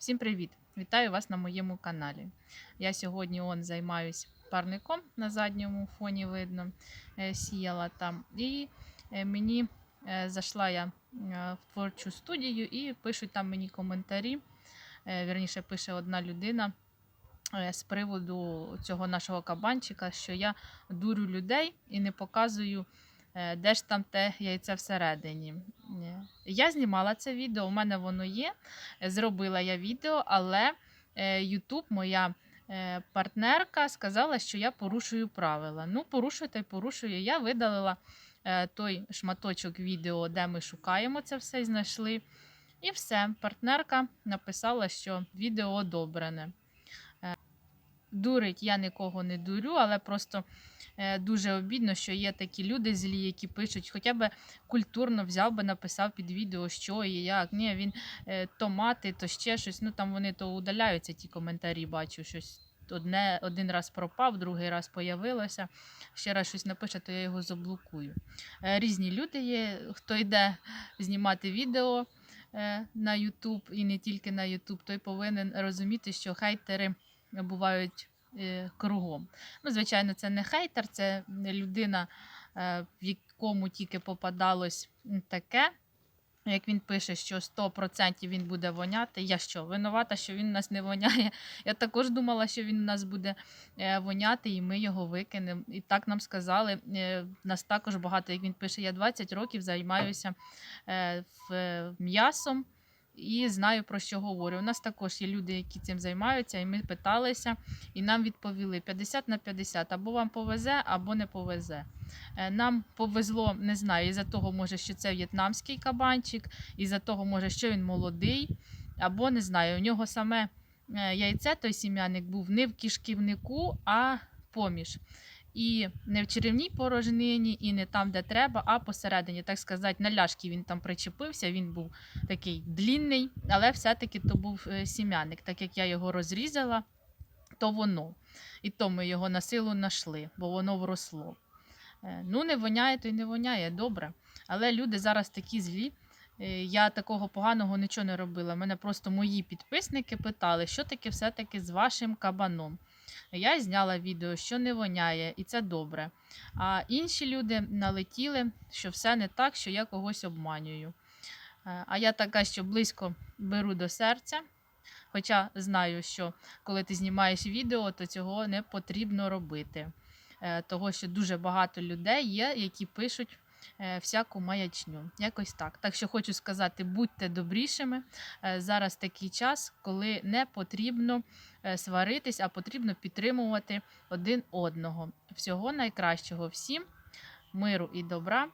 Всім привіт! Вітаю вас на моєму каналі. Я сьогодні он займаюсь парником на задньому фоні видно, е, сіяла там. І е, мені е, зайшла я в творчу студію і пишуть там мені коментарі. Вірніше пише одна людина з приводу цього нашого кабанчика, що я дурю людей і не показую, де ж там те яйце всередині. Е, Я знімала це відео, у мене воно є. Е, Зробила я відео, але е, YouTube, моя е, партнерка, сказала, що я порушую правила. Ну, порушую та й порушую. Я видалила е, той шматочок відео, де ми шукаємо це все і знайшли. І все. Партнерка написала, що відео одобрене. Дурить я нікого не дурю, але просто е, дуже обідно, що є такі люди злі, які пишуть, хоча б культурно взяв би, написав під відео, що і як. Ні, він е, то мати, то ще щось. Ну там вони то удаляються, ті коментарі, бачу, щось. Одне, один раз пропав, другий раз появилося. Ще раз щось напише, то я його заблокую. Е, Різні люди є, хто йде знімати відео на YouTube і не тільки на YouTube, той повинен розуміти, що хейтери бувають е, кругом. Ну, звичайно, це не хейтер, це людина, е, в якому тільки попадалось таке. Як він пише, що 100% він буде воняти. Я що, винувата, що він нас не воняє. Я також думала, що він нас буде е, воняти, і ми його викинемо. І так нам сказали. Нас також багато, як він пише, я 20 років займаюся м'ясом і знаю про що говорю. У нас також є люди, які цим займаються, і ми питалися, і нам відповіли 50 на 50, або вам повезе, або не повезе. Е, Нам повезло, не знаю, із-за того, може, що це в'єтнамський кабанчик, із-за того, може, що він молодий, або не знаю, у нього саме е, яйце, той сім'яник був не в кишківнику, а поміж. І не в черевній порожнині, і не там, де треба, а посередині, так сказати, на ляшки він там причепився. Він був такий длінний, але все-таки то був е, сім'яник. Так як я його розрізала, то воно. І то ми його на силу знайшли, бо воно вросло. Е, Ну, не воняє, то й не воняє, добре. Але люди зараз такі злі. Е, Я такого поганого нічого не робила. Мене просто мої підписники питали, що таке все-таки з вашим кабаном. Я зняла відео, що не воняє, і це добре. А інші люди налетіли, що все не так, що я когось обманюю. Е, А я така, що близько беру до серця. Хоча знаю, що коли ти знімаєш відео, то цього не потрібно робити. Е, Того, що дуже багато людей є, які пишуть всяку маячню. Якось так. Так що хочу сказати, будьте добрішими. Е, Зараз такий час, коли не потрібно е, сваритись, а потрібно підтримувати один одного. Всього найкращого всім, миру і добра.